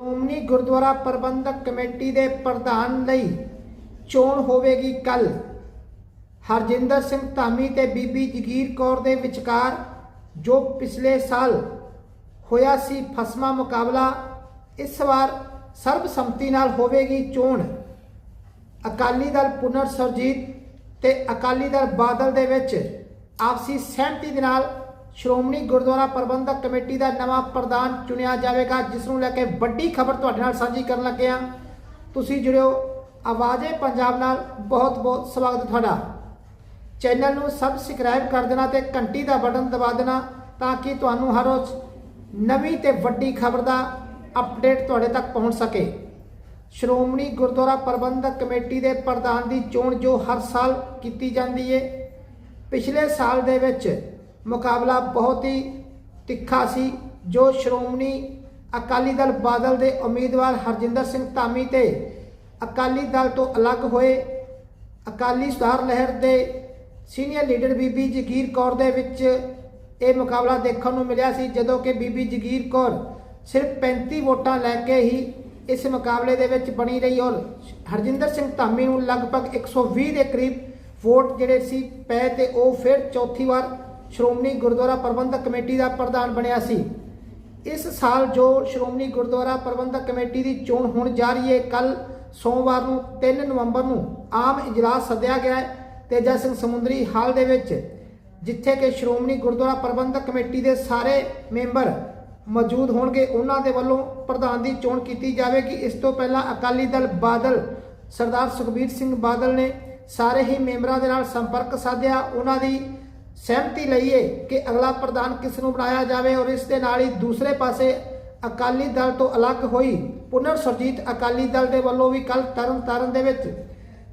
Shiromani Gurdwara Prabandhak committee ਦੇ ਪ੍ਰਧਾਨ ਲਈ ਚੋਣ ਹੋਵੇਗੀ ਕੱਲ ਹਰਜਿੰਦਰ ਸਿੰਘ ਧਾਮੀ ਤੇ ਬੀਬੀ ਜਗੀਰ ਕੌਰ ਦੇ ਵਿਚਕਾਰ, ਜੋ ਪਿਛਲੇ ਸਾਲ ਹੋਇਆ ਸੀ ਫਸਮਾ ਮੁਕਾਬਲਾ, ਇਸ ਵਾਰ ਸਰਬਸੰਮਤੀ ਨਾਲ ਹੋਵੇਗੀ ਚੋਣ। ਅਕਾਲੀ ਦਲ ਪੁਨਰ ਸਰਜੀਤ ਤੇ ਅਕਾਲੀ ਦਲ ਬਾਦਲ ਦੇ ਵਿੱਚ ਆਪਸੀ ਸਹਿਮਤੀ ਦੇ ਨਾਲ ਸ਼੍ਰੋਮਣੀ ਗੁਰਦੁਆਰਾ ਪ੍ਰਬੰਧਕ ਕਮੇਟੀ ਦਾ ਨਵਾਂ ਪ੍ਰਧਾਨ ਚੁਣਿਆ ਜਾਵੇਗਾ ਜਿਸ ਨੂੰ ਲੈ ਕੇ ਵੱਡੀ ਖਬਰ ਤੁਹਾਡੇ ਨਾਲ ਸਾਂਝੀ ਕਰਨ ਲੱਗੇ ਹਾਂ। ਤੁਸੀਂ ਜੁੜਿਓ ਆਵਾਜ਼ੇ ਪੰਜਾਬ ਨਾਲ। ਬਹੁਤ ਬਹੁਤ ਸਵਾਗਤ ਤੁਹਾਡਾ। ਚੈਨਲ ਨੂੰ ਸਬਸਕ੍ਰਾਈਬ ਕਰ ਦੇਣਾ ਤੇ ਘੰਟੀ ਦਾ ਬਟਨ ਦਬਾ ਦੇਣਾ ਤਾਂ ਕਿ ਤੁਹਾਨੂੰ ਹਰ ਰੋਜ਼ ਨਵੀਂ ਤੇ ਵੱਡੀ ਖਬਰ ਦਾ ਅਪਡੇਟ ਤੁਹਾਡੇ ਤੱਕ ਪਹੁੰਚ ਸਕੇ। ਸ਼੍ਰੋਮਣੀ ਗੁਰਦੁਆਰਾ ਪ੍ਰਬੰਧਕ ਕਮੇਟੀ ਦੇ ਪ੍ਰਧਾਨ ਦੀ ਚੋਣ ਜੋ ਹਰ ਸਾਲ ਕੀਤੀ ਜਾਂਦੀ ਹੈ ਪਿਛਲੇ ਸਾਲ ਦੇ ਵਿੱਚ ਮੁਕਾਬਲਾ ਬਹੁਤ ਹੀ ਤਿੱਖਾ ਸੀ, ਜੋ ਸ਼੍ਰੋਮਣੀ ਅਕਾਲੀ ਦਲ ਬਾਦਲ ਦੇ ਉਮੀਦਵਾਰ ਹਰਜਿੰਦਰ ਸਿੰਘ ਧਾਮੀ ਤੇ ਅਕਾਲੀ ਦਲ ਤੋਂ ਅਲੱਗ ਹੋਏ ਅਕਾਲੀ ਸੁਧਾਰ ਲਹਿਰ ਦੇ ਸੀਨੀਅਰ ਲੀਡਰ ਬੀਬੀ ਜਗੀਰ ਕੌਰ ਦੇ ਵਿੱਚ ਇਹ ਮੁਕਾਬਲਾ ਦੇਖਣ ਨੂੰ ਮਿਲਿਆ ਸੀ, ਜਦੋਂ ਕਿ ਬੀਬੀ ਜਗੀਰ ਕੌਰ ਸਿਰਫ 35 ਵੋਟਾਂ ਲੈ ਕੇ ਹੀ ਇਸ ਮੁਕਾਬਲੇ ਦੇ ਵਿੱਚ ਬਣੀ ਰਹੀ ਔਰ ਹਰਜਿੰਦਰ ਸਿੰਘ ਧਾਮੀ ਨੂੰ ਲਗਭਗ 120 ਦੇ ਕਰੀਬ ਵੋਟ ਜਿਹੜੇ ਸੀ ਪਏ ਤੇ ਉਹ ਫਿਰ ਚੌਥੀ ਵਾਰ ਸ਼੍ਰੋਮਣੀ ਗੁਰਦੁਆਰਾ ਪ੍ਰਬੰਧਕ ਕਮੇਟੀ ਦਾ ਪ੍ਰਧਾਨ ਬਣਿਆ ਸੀ। ਇਸ ਸਾਲ ਜੋ ਸ਼੍ਰੋਮਣੀ ਗੁਰਦੁਆਰਾ ਪ੍ਰਬੰਧਕ ਕਮੇਟੀ ਦੀ ਚੋਣ ਹੋਣ ਜਾ ਰਹੀ ਹੈ ਕੱਲ ਸੋਮਵਾਰ ਨੂੰ 3 ਨਵੰਬਰ ਨੂੰ ਆਮ ਇਜਲਾਸ ਸੱਦਿਆ ਗਿਆ ਹੈ ਤੇਜਾ ਸਿੰਘ ਸਮੁੰਦਰੀ ਹਾਲ ਦੇ ਵਿੱਚ, ਜਿੱਥੇ ਕਿ ਸ਼੍ਰੋਮਣੀ ਗੁਰਦੁਆਰਾ ਪ੍ਰਬੰਧਕ ਕਮੇਟੀ ਦੇ ਸਾਰੇ ਮੈਂਬਰ ਮੌਜੂਦ ਹੋਣਗੇ। ਉਹਨਾਂ ਦੇ ਵੱਲੋਂ ਪ੍ਰਧਾਨ ਦੀ ਚੋਣ ਕੀਤੀ ਜਾਵੇਗੀ। ਇਸ ਤੋਂ ਪਹਿਲਾਂ ਅਕਾਲੀ ਦਲ ਬਾਦਲ ਸਰਦਾਰ ਸੁਖਬੀਰ ਸਿੰਘ ਬਾਦਲ ਨੇ ਸਾਰੇ ਹੀ ਮੈਂਬਰਾਂ ਦੇ ਨਾਲ ਸੰਪਰਕ ਸਾਧਿਆ। ਉਹਨਾਂ ਦੀ ਸਹਿਮਤੀ ਲਈਏ ਕਿ ਅਗਲਾ ਪ੍ਰਧਾਨ ਕਿਸ ਨੂੰ ਬਣਾਇਆ ਜਾਵੇ ਔਰ ਇਸ ਦੇ ਨਾਲ ਹੀ ਦੂਸਰੇ ਪਾਸੇ ਅਕਾਲੀ ਦਲ ਤੋਂ ਅਲੱਗ ਹੋਈ ਪੁਨਰ ਸਰਜੀਤ ਅਕਾਲੀ ਦਲ ਦੇ ਵੱਲੋਂ ਵੀ ਕੱਲ ਤਰਨ ਤਾਰਨ ਦੇ ਵਿੱਚ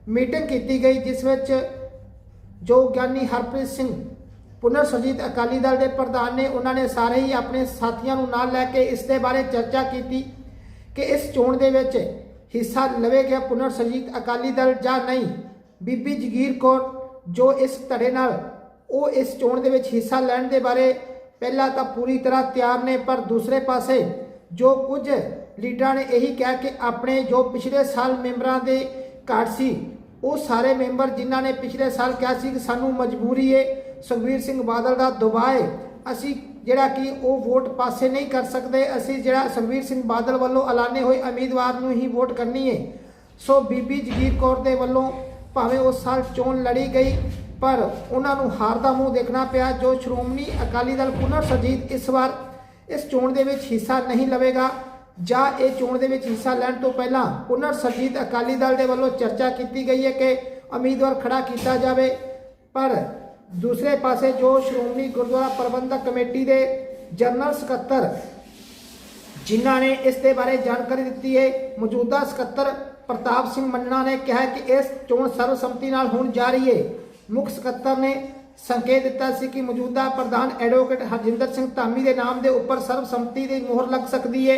ਮੀਟਿੰਗ ਕੀਤੀ ਗਈ, ਜਿਸ ਵਿੱਚ ਜੋ ਗਿਆਨੀ ਹਰਪ੍ਰੀਤ ਸਿੰਘ ਪੁਨਰ ਸਰਜੀਤ ਅਕਾਲੀ ਦਲ ਦੇ ਪ੍ਰਧਾਨ ਨੇ, ਉਹਨਾਂ ਨੇ ਸਾਰੇ ਹੀ ਆਪਣੇ ਸਾਥੀਆਂ ਨੂੰ ਨਾਲ ਲੈ ਕੇ ਇਸ ਦੇ ਬਾਰੇ ਚਰਚਾ ਕੀਤੀ ਕਿ ਇਸ ਚੋਣ ਦੇ ਵਿੱਚ ਹਿੱਸਾ ਲਵੇਗਾ ਪੁਨਰ ਸਰਜੀਤ ਅਕਾਲੀ ਦਲ ਜਾਂ ਨਹੀਂ। ਬੀਬੀ ਜਗੀਰ ਕੌਰ ਜੋ ਇਸ ਧੜੇ ਨਾਲ ਉਹ ਇਸ ਚੋਣ ਦੇ ਵਿੱਚ ਹਿੱਸਾ ਲੈਣ ਦੇ ਬਾਰੇ ਪਹਿਲਾਂ ਤਾਂ ਪੂਰੀ ਤਰ੍ਹਾਂ ਤਿਆਰ ਨੇ, ਪਰ ਦੂਸਰੇ ਪਾਸੇ ਜੋ ਕੁਝ ਲੀਡਰਾਂ ਨੇ ਇਹੀ ਕਿਹਾ ਕਿ ਆਪਣੇ ਜੋ ਪਿਛਲੇ ਸਾਲ ਮੈਂਬਰਾਂ ਦੇ ਘਾਟ ਸੀ, ਉਹ ਸਾਰੇ ਮੈਂਬਰ ਜਿਨ੍ਹਾਂ ਨੇ ਪਿਛਲੇ ਸਾਲ ਕਿਹਾ ਸੀ ਕਿ ਸਾਨੂੰ ਮਜਬੂਰੀ ਏ, ਸੁਖਬੀਰ ਸਿੰਘ ਬਾਦਲ ਦਾ ਦਬਾਅ ਏ, ਅਸੀਂ ਜਿਹੜਾ ਕਿ ਉਹ ਵੋਟ ਪਾਸੇ ਨਹੀਂ ਕਰ ਸਕਦੇ, ਅਸੀਂ ਜਿਹੜਾ ਸੁਖਬੀਰ ਸਿੰਘ ਬਾਦਲ ਵੱਲੋਂ ਐਲਾਨੇ ਹੋਏ ਉਮੀਦਵਾਰ ਨੂੰ ਹੀ ਵੋਟ ਕਰਨੀ ਏ। ਸੋ ਬੀਬੀ ਜਗੀਰ ਕੌਰ ਦੇ ਵੱਲੋਂ ਭਾਵੇਂ ਉਸ ਸਾਲ ਚੋਣ ਲੜੀ ਗਈ ਪਰ ਉਹਨਾਂ ਨੂੰ ਹਾਰ ਦਾ ਮੂੰਹ ਦੇਖਣਾ ਪਿਆ, ਜੋ ਸ਼੍ਰੋਮਣੀ ਅਕਾਲੀ ਦਲ ਪੁਨਰ ਸਰਜੀਤ ਇਸ ਵਾਰ ਇਸ ਚੋਣ ਦੇ ਵਿੱਚ ਹਿੱਸਾ ਨਹੀਂ ਲਵੇਗਾ ਜਾਂ ਇਹ ਚੋਣ ਦੇ ਵਿੱਚ ਹਿੱਸਾ ਲੈਣ ਤੋਂ ਪਹਿਲਾਂ ਪੁਨਰ ਸਰਜੀਤ ਅਕਾਲੀ ਦਲ ਦੇ ਵੱਲੋਂ ਚਰਚਾ ਕੀਤੀ ਗਈ ਹੈ ਕਿ ਉਮੀਦਵਾਰ ਖੜਾ ਕੀਤਾ ਜਾਵੇ। ਪਰ ਦੂਸਰੇ ਪਾਸੇ ਜੋ ਸ਼੍ਰੋਮਣੀ ਗੁਰਦੁਆਰਾ ਪ੍ਰਬੰਧਕ ਕਮੇਟੀ ਦੇ ਜਨਰਲ ਸਕੱਤਰ, ਜਿਨ੍ਹਾਂ ਨੇ ਇਸ ਦੇ ਬਾਰੇ ਜਾਣਕਾਰੀ ਦਿੱਤੀ ਹੈ, ਮੌਜੂਦਾ ਸਕੱਤਰ ਪ੍ਰਤਾਪ ਸਿੰਘ ਮੰਨਣਾ ਨੇ ਕਿਹਾ ਕਿ ਇਸ ਚੋਣ ਸਰਵਸੰਮਤੀ ਨਾਲ ਹੋਣ ਜਾ ਰਹੀ ਹੈ। ਮੁੱਖ ਸਕੱਤਰ ਨੇ ਸੰਕੇਤ ਦਿੱਤਾ ਸੀ ਕਿ ਮੌਜੂਦਾ ਪ੍ਰਧਾਨ ਐਡਵੋਕੇਟ ਹਰਜਿੰਦਰ ਸਿੰਘ ਧਾਮੀ ਦੇ ਨਾਮ ਦੇ ਉੱਪਰ ਸਰਬਸੰਮਤੀ ਦੀ ਮੋਹਰ ਲੱਗ ਸਕਦੀ ਹੈ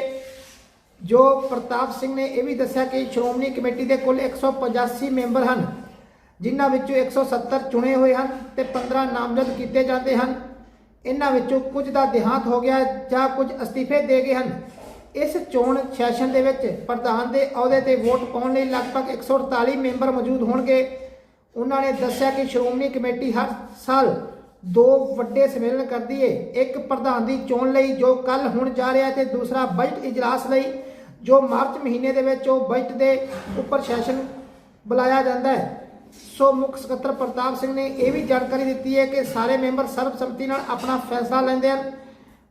ਜੋ ਪ੍ਰਤਾਪ ਸਿੰਘ ਨੇ ਇਹ ਵੀ ਦੱਸਿਆ ਕਿ ਸ਼੍ਰੋਮਣੀ ਕਮੇਟੀ ਦੇ ਕੁੱਲ 185 ਮੈਂਬਰ ਹਨ, ਜਿਨ੍ਹਾਂ ਵਿੱਚੋਂ 170 ਚੁਣੇ ਹੋਏ ਹਨ ਤੇ 15 ਨਾਮਜ਼ਦ ਕੀਤੇ ਜਾਂਦੇ ਹਨ। ਇਹਨਾਂ ਵਿੱਚੋਂ ਕੁਝ ਦਾ ਦੇਹਾਂਤ ਹੋ ਗਿਆ ਜਾਂ ਕੁਝ ਅਸਤੀਫੇ ਦੇ ਗਏ ਹਨ। ਇਸ ਚੋਣ ਸੈਸ਼ਨ ਦੇ ਵਿੱਚ ਪ੍ਰਧਾਨ ਦੇ ਅਹੁਦੇ ਤੇ ਵੋਟ ਪਾਉਣ ਲਈ ਲਗਭਗ 148 ਮੈਂਬਰ ਮੌਜੂਦ ਹੋਣਗੇ। ਉਹਨਾਂ ਨੇ ਦੱਸਿਆ ਕਿ ਸ਼੍ਰੋਮਣੀ ਕਮੇਟੀ ਹਰ ਸਾਲ ਦੋ ਵੱਡੇ ਸੰਮੇਲਨ ਕਰਦੀ ਹੈ ਇੱਕ ਪ੍ਰਧਾਨ ਦੀ ਚੋਣ ਲਈ ਜੋ ਕੱਲ ਹੁਣ ਜਾ ਰਿਹਾ ਹੈ ਤੇ ਦੂਸਰਾ ਬਜਟ ਇਜਲਾਸ ਲਈ, ਜੋ ਮਾਰਚ ਮਹੀਨੇ ਦੇ ਵਿੱਚ ਉਹ ਬਜਟ ਦੇ ਉੱਪਰ ਸੈਸ਼ਨ ਬੁਲਾਇਆ ਜਾਂਦਾ ਹੈ। ਸੋ ਮੁੱਖ ਸਕੱਤਰ ਪ੍ਰਤਾਪ ਸਿੰਘ ਨੇ ਇਹ ਵੀ ਜਾਣਕਾਰੀ ਦਿੱਤੀ ਹੈ ਕਿ ਸਾਰੇ ਮੈਂਬਰ ਸਰਬਸੰਮਤੀ ਨਾਲ ਆਪਣਾ ਫੈਸਲਾ ਲੈਂਦੇ ਹਨ।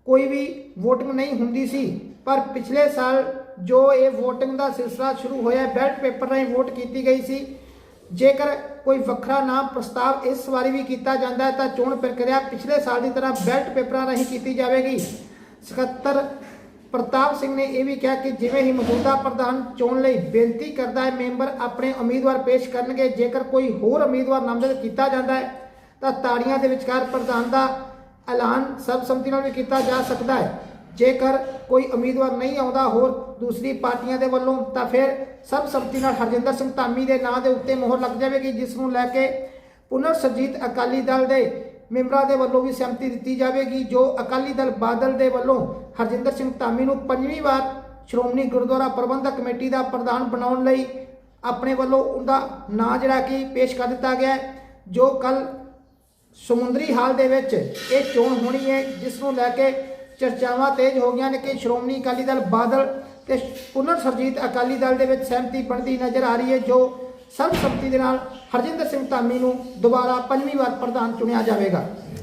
ਕੋਈ ਵੀ VOTING ਨਹੀਂ ਹੁੰਦੀ ਸੀ, ਪਰ ਪਿਛਲੇ ਸਾਲ ਜੋ ਇਹ VOTING ਦਾ ਸਿਲਸਿਲਾ ਸ਼ੁਰੂ ਹੋਇਆ, ਬੈਲਟ ਪੇਪਰ ਰਾਹੀਂ ਵੋਟ ਕੀਤੀ ਗਈ ਸੀ ਜੇਕਰ ਕੋਈ ਵੱਖਰਾ ਨਾਮ ਪ੍ਰਸਤਾਵ ਇਸ ਵਾਰੀ ਵੀ ਕੀਤਾ ਜਾਂਦਾ ਹੈ, ਤਾਂ ਚੋਣ ਪ੍ਰਕਿਰਿਆ ਪਿਛਲੇ ਸਾਲ ਦੀ ਤਰ੍ਹਾਂ ਬੈਲਟ ਪੇਪਰਾਂ ਰਾਹੀਂ ਕੀਤੀ ਜਾਵੇਗੀ। ਸਕੱਤਰ ਪ੍ਰਤਾਪ ਸਿੰਘ ਨੇ ਇਹ ਵੀ ਕਿਹਾ ਕਿ ਜਿਵੇਂ ਹੀ ਮੌਜੂਦਾ ਪ੍ਰਧਾਨ ਚੋਣ ਲਈ ਬੇਨਤੀ ਕਰਦਾ ਹੈ, ਮੈਂਬਰ ਆਪਣੇ ਉਮੀਦਵਾਰ ਪੇਸ਼ ਕਰਨਗੇ। ਜੇਕਰ ਕੋਈ ਹੋਰ ਉਮੀਦਵਾਰ ਨਾਮਜ਼ਦ ਕੀਤਾ ਜਾਂਦਾ ਹੈ, ਤਾਂ ਤਾੜੀਆਂ ਦੇ ਵਿਚਕਾਰ ਪ੍ਰਧਾਨ ਦਾ ਐਲਾਨ ਸਰਬਸੰਮਤੀ ਨਾਲ ਵੀ ਕੀਤਾ ਜਾ ਸਕਦਾ ਹੈ। ਜੇਕਰ ਕੋਈ ਉਮੀਦਵਾਰ ਨਹੀਂ ਆਉਂਦਾ ਹੋਰ ਦੂਸਰੀ ਪਾਰਟੀਆਂ ਦੇ ਵੱਲੋਂ, ਤਾਂ ਫਿਰ ਸਰਬਸੰਮਤੀ ਨਾਲ ਹਰਜਿੰਦਰ ਸਿੰਘ ਧਾਮੀ ਦੇ ਨਾਂ ਦੇ ਉੱਤੇ ਮੋਹਰ ਲੱਗ ਜਾਵੇਗੀ, ਜਿਸ ਨੂੰ ਲੈ ਕੇ ਪੁਨਰ ਸਰਜੀਤ ਅਕਾਲੀ ਦਲ ਦੇ ਮੈਂਬਰਾਂ ਦੇ ਵੱਲੋਂ ਵੀ ਸਹਿਮਤੀ ਦਿੱਤੀ ਜਾਵੇਗੀ, ਜੋ ਅਕਾਲੀ ਦਲ ਬਾਦਲ ਦੇ ਵੱਲੋਂ ਹਰਜਿੰਦਰ ਸਿੰਘ ਧਾਮੀ ਨੂੰ ਪੰਜਵੀਂ ਵਾਰ ਸ਼੍ਰੋਮਣੀ ਗੁਰਦੁਆਰਾ ਪ੍ਰਬੰਧਕ ਕਮੇਟੀ ਦਾ ਪ੍ਰਧਾਨ ਬਣਾਉਣ ਲਈ ਆਪਣੇ ਵੱਲੋਂ ਉਹਦਾ ਨਾਂ ਜਿਹੜਾ ਕਿ ਪੇਸ਼ ਕਰ ਦਿੱਤਾ ਗਿਆ ਜੋ ਕੱਲ ਸਮੁੰਦਰੀ ਹਾਲ ਦੇ ਵਿੱਚ ਇਹ ਚੋਣ ਹੋਣੀ ਹੈ, ਜਿਸ ਨੂੰ ਲੈ ਕੇ ਚਰਚਾਵਾਂ ਤੇਜ਼ ਹੋ ਗਈਆਂ ਨੇ ਕਿ ਸ਼੍ਰੋਮਣੀ ਅਕਾਲੀ ਦਲ ਬਾਦਲ ਤੇ ਪੁਨਰ ਸਰਜੀਤ ਅਕਾਲੀ ਦਲ ਦੇ ਵਿੱਚ ਸਹਿਮਤੀ ਬਣਦੀ ਨਜ਼ਰ ਆ ਰਹੀ ਹੈ, ਜੋ ਸਰਬਸੰਮਤੀ ਦੇ ਨਾਲ ਹਰਜਿੰਦਰ ਸਿੰਘ ਧਾਮੀ ਨੂੰ ਦੁਬਾਰਾ ਪੰਜਵੀਂ ਵਾਰ ਪ੍ਰਧਾਨ ਚੁਣਿਆ ਜਾਵੇਗਾ।